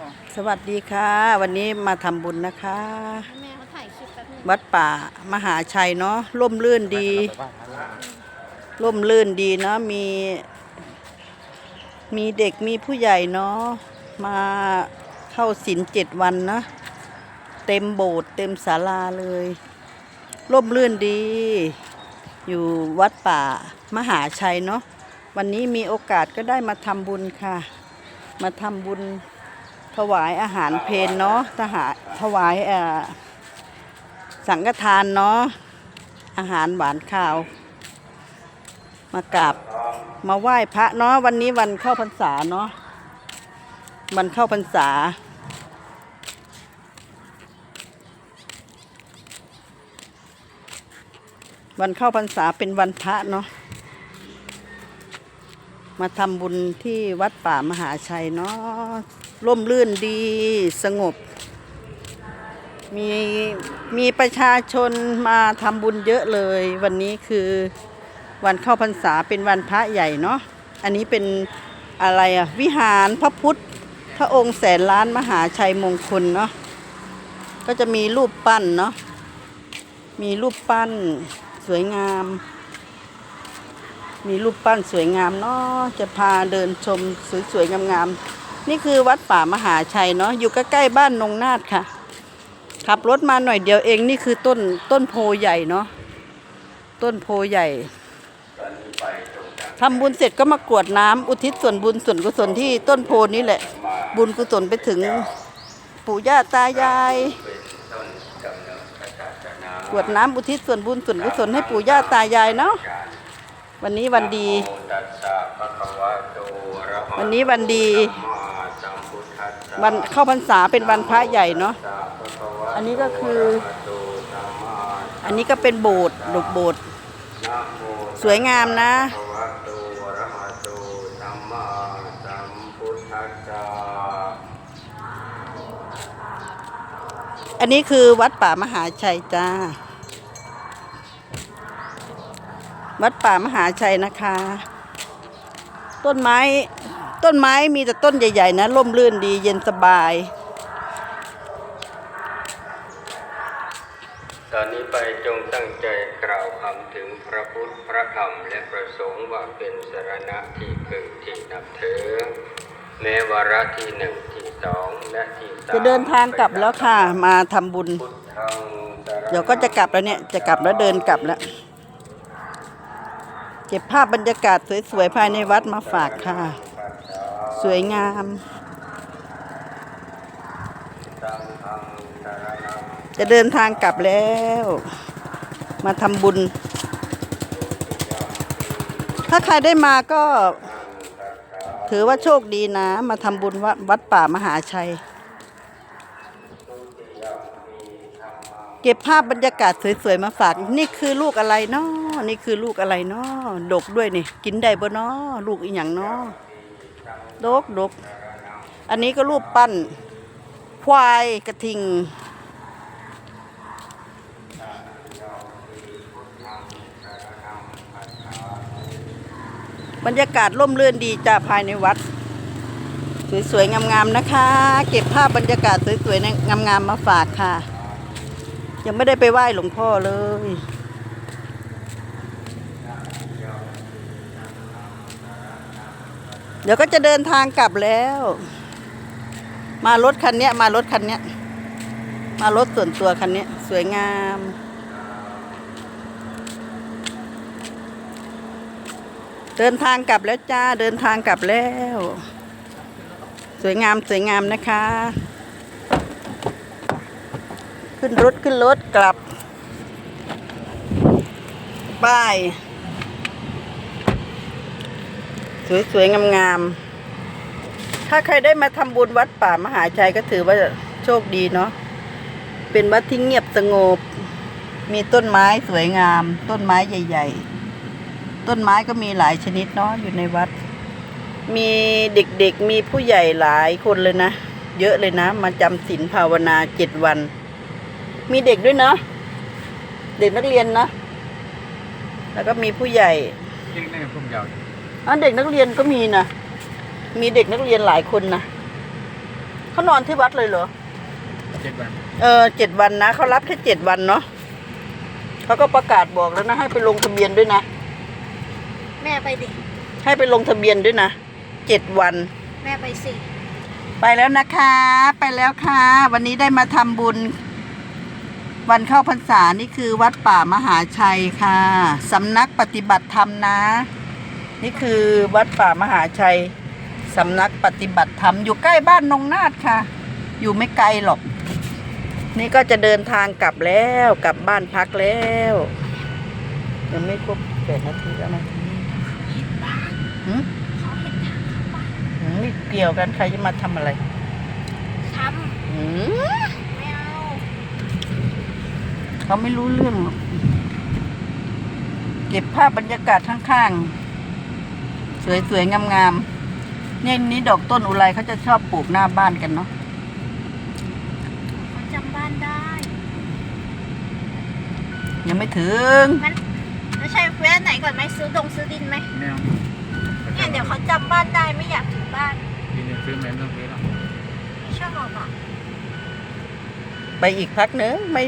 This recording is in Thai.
บอกสวัสดีค่ะ วันนี้มาทำบุญนะคะ แม่เขาถ่ายคลิปแป๊บนึงวัดป่ามหาชัยเนาะร่มรื่นดี ร่มรื่นดีเนาะมี มีเด็กมีผู้ใหญ่เนาะมาเข้าศีลเจ็ดวันนะ เต็มโบสถ์เต็มศาลาเลย ร่มรื่นดี อยู่วัดป่ามหาชัยเนาะวันนี้มีโอกาสก็ได้มาทำบุญค่ะ มาทำบุญ ถวายอาหารเพนเนาะทหารถวายสังฆทานเนาะอาหารหวานข้าว มากราบมาไหว้พระเนาะวันนี้วันเข้าพรรษาเนาะวันเข้าพรรษา วันเข้าพรรษาเป็นวันพระเนาะ มาทำบุญที่วัดป่ามหาชัยเนาะร่มรื่นดีสงบ มีมีประชาชนมาทำบุญเยอะเลย วันนี้คือวันเข้าพรรษาเป็นวันพระใหญ่เนาะอันนี้เป็นอะไรอะวิหารพระพุทธพระองค์แสนล้านมหาชัยมงคลเนาะก็จะมีรูปปั้นเนาะมีรูปปั้นสวยงาม มีรูปปั้นสวยงามเนาะจะพาเดินชมสวยๆงามๆนี่คือวัดป่ามหาชัยเนาะอยู่ใกล้ๆบ้านนงนาฏค่ะ ขับรถมาหน่อยเดียวเองนี่คือต้นต้นโพใหญ่เนาะต้นโพใหญ่ทำบุญเสร็จก็มากรวดน้ำอุทิศส่วนบุญส่วนกุศลที่ต้นโพนี้แหละ บุญกุศลไปถึงปู่ย่าตายายกรวดน้ำอุทิศส่วนบุญส่วนกุศลให้ปู่ย่าตายายเนาะ วันนี้วันดี วันนี้วันดี วันเข้าพรรษาเป็นวันพระใหญ่เนาะ อันนี้ก็คือ อันนี้ก็เป็นโบสถ์ดกโบสถ์สวยงามนะ อันนี้คือวัดป่ามหาชัยจ้า วัดป่ามหาชัยนะคะ ต้นไม้ต้นไม้มีแต่ต้นใหญ่ ๆ นะร่มรื่นดีเย็นสบาย ตอนนี้ไปจงตั้งใจกล่าวคำถึงพระพุทธพระธรรมและประสงค์ว่าเป็นสรณะที่พึ่งที่นับถือแม้วาระที่หนึ่งที่สองและที่สามจะเดินทางกลับแล้วค่ะ มาทำบุญพุทธังสรณังเดี๋ยวก็จะกลับแล้วเนี่ย จะกลับแล้วเดินกลับแล้ว เก็บภาพบรรยากาศสวยๆภายในวัดมาฝากค่ะ สวยงามจะเดินทางกลับแล้ว มาทำบุญ ถ้าใครได้มาก็ ถือว่าโชคดีนะ มาทำบุญวัดวัดป่ามหาชัย เก็บภาพบรรยากาศสวยๆมาฝาก นี่คือลูกอะไรเนาะนี่คือลูกอะไรเนาะดกด้วยนี่กินได้บ่เนาะลูกอีหยังเนาะดกดกอันนี้ก็รูปปั้น ควายกระทิง บรรยากาศร่มเรื่นดีจ้าภายในวัด สวยๆงามๆนะคะ เก็บภาพบรรยากาศสวยๆงามๆมาฝากค่ะ ยังไม่ได้ไปไหว้หลวงพ่อเลย เดี๋ยวก็จะเดินทางกลับแล้ว มารถคันนี้มารถคันนี้มารถส่วนตัวคันนี้สวยงามเดินทางกลับแล้วจ้า เดินทางกลับแล้ว สวยงามสวยงามนะคะ ขึ้นรถขึ้นรถกลับ ป้าย สวยๆ งามๆ ถ้าใครได้มาทำบุญวัดป่ามหาชัยก็ถือว่าโชคดีเนาะ เป็นวัดที่เงียบสงบ มีต้นไม้สวยงาม ต้นไม้ใหญ่ ๆ ต้นไม้ก็มีหลายชนิดเนาะอยู่ในวัด มีเด็กๆ มีผู้ใหญ่หลายคนเลยนะเยอะเลยนะ มาจำศีลภาวนาเจ็ดวัน มีเด็กด้วยเนาะเด็กนักเรียนนะ แล้วก็มีผู้ใหญ่ยิ่งในพุ่มยาวอ๋อเด็กนักเรียนก็มีนะ มีเด็กนักเรียนหลายคนนะเขานอนที่วัดเลยเหรอเจ็ดวัน เออเจ็ดวันนะเขารับแค่เจ็ดวันเนาะเขาก็ประกาศบอกแล้วนะ ให้ไปลงทะเบียนด้วยนะ แม่ไปดิ ให้ไปลงทะเบียนด้วยนะเจ็ดวัน แม่ไปสิ ไปแล้วนะคะ ไปแล้วค่ะ วันนี้ได้มาทำบุญ วันเข้าพรรษานี่คือวัดป่ามหาชัยค่ะสำนักปฏิบัติธรรมนะ นี่คือวัดป่ามหาชัยสำนักปฏิบัติธรรมอยู่ใกล้บ้านนงนาฏค่ะ อยู่ไม่ไกลหรอก นี่ก็จะเดินทางกลับแล้วกลับบ้านพักแล้วยังไม่ครบแปดนาทีแล้วนะหืมเขาเห็นทางเข้าบ้านหืมไม่เกี่ยวกันใครจะมาทำอะไรทหืมำไม่เอา เขาไม่รู้เรื่องหรอกเก็บภาพบรรยากาศข้างๆ สวยๆ งามๆ เนี่ยนี่ดอกต้นอุไรเขาจะชอบปลูกหน้าบ้านกันเนาะเขาจำบ้านได้ ยังไม่ถึง มันแล้วใช่เวลาไหนก่อนไหมซื้อดงซื้อดินไหมไม่เอาเนี่ยเดี๋ยวเขาจำบ้านได้ไม่อยากถึงบ้านทีนี้ซื้อแม่ไม่ต้องซื้อหรอกไม่ชอบอะไปอีกพักนึงไม่